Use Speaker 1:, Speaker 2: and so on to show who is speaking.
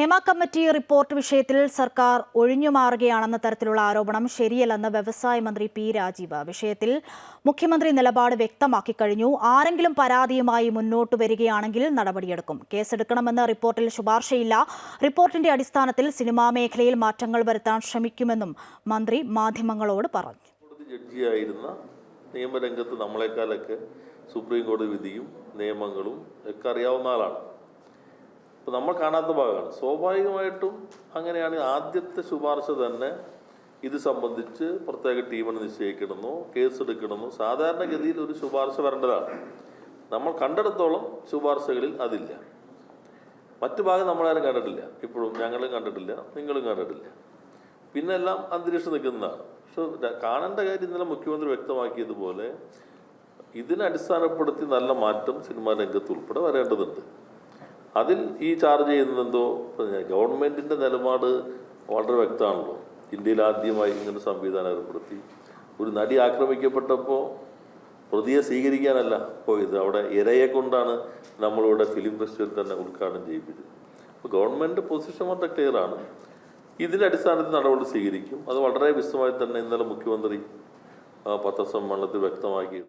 Speaker 1: Hema committee report വിഷയത്തിൽ സർക്കാർ ഒഴിഞ്ഞുമാറുകയാണെന്ന തരത്തിലുള്ള ആരോപണം ശരിയല്ലെന്ന് വ്യവസായ മന്ത്രി പി രാജീവ്. വിഷയത്തിൽ മുഖ്യമന്ത്രി നിലപാട് വ്യക്തമാക്കി കഴിഞ്ഞു. ആരെങ്കിലും പരാതിയുമായി മുന്നോട്ട് വരികയാണെങ്കിൽ നടപടിയെടുക്കും. കേസെടുക്കണമെന്ന് റിപ്പോർട്ടിൽ ശുപാർശയില്ല. റിപ്പോർട്ടിന്റെ അടിസ്ഥാനത്തിൽ സിനിമാ മേഖലയിൽ മാറ്റങ്ങൾ വരുത്താൻ ശ്രമിക്കുമെന്നും മന്ത്രി മാധ്യമങ്ങളോട് പറഞ്ഞു.
Speaker 2: ജഡ്ജിയായിരുന്ന നിയമരംഗത്ത് നമ്മളെക്കാളൊക്കെ സുപ്രീം കോടതി വിധിയും നിയമങ്ങളും ഒക്കെ അറിയാവുന്ന ആളാണ്. അപ്പം നമ്മൾ കാണാത്ത ഭാഗമാണ്. സ്വാഭാവികമായിട്ടും അങ്ങനെയാണ് ആദ്യത്തെ ശുപാർശ തന്നെ ഇത് സംബന്ധിച്ച് പ്രത്യേക ടീമിന് നിശ്ചയിക്കണമെന്നോ കേസെടുക്കണമെന്നോ സാധാരണഗതിയിൽ ഒരു ശുപാർശ വരേണ്ടതാണ്. നമ്മൾ കണ്ടെടുത്തോളം ശുപാർശകളിൽ അതില്ല. മറ്റു ഭാഗം നമ്മളാരും കണ്ടിട്ടില്ല. ഇപ്പോഴും ഞങ്ങളും കണ്ടിട്ടില്ല നിങ്ങളും കണ്ടിട്ടില്ല. പിന്നെ എല്ലാം അന്തരീക്ഷം നിൽക്കുന്നതാണ്. പക്ഷെ കാണേണ്ട കാര്യം ഇന്നലെ മുഖ്യമന്ത്രി വ്യക്തമാക്കിയതുപോലെ ഇതിനെ അടിസ്ഥാനപ്പെടുത്തി നല്ല മാറ്റം സിനിമാ രംഗത്ത് ഉൾപ്പെടെ വരേണ്ടതുണ്ട്. അതിൽ ഈ ചാർജ് ചെയ്യുന്നത് എന്തോ ഗവൺമെന്റിന്റെ നിലപാട് വളരെ വ്യക്തമാണല്ലോ. ഇന്ത്യയിൽ ആദ്യമായി ഇങ്ങനെ സംവിധാനം ഏർപ്പെടുത്തി. ഒരു നടി ആക്രമിക്കപ്പെട്ടപ്പോൾ പ്രതിയെ സ്വീകരിക്കാനല്ല പോയത്. അവിടെ ഇരയെ കൊണ്ടാണ് നമ്മളിവിടെ ഫിലിം ഫെസ്റ്റിവൽ തന്നെ ഉദ്ഘാടനം ചെയ്യിപ്പിച്ചത്. അപ്പോൾ ഗവൺമെന്റ് പൊസിഷൻ വളരെ ക്ലിയറാണ് ഇതിന്റെ അടിസ്ഥാനത്തിൽ നടപടി സ്വീകരിക്കും. അത് വളരെ വിശദമായി തന്നെ ഇന്നലെ മുഖ്യമന്ത്രി പത്രസമ്മേളനത്തിൽ വ്യക്തമാക്കി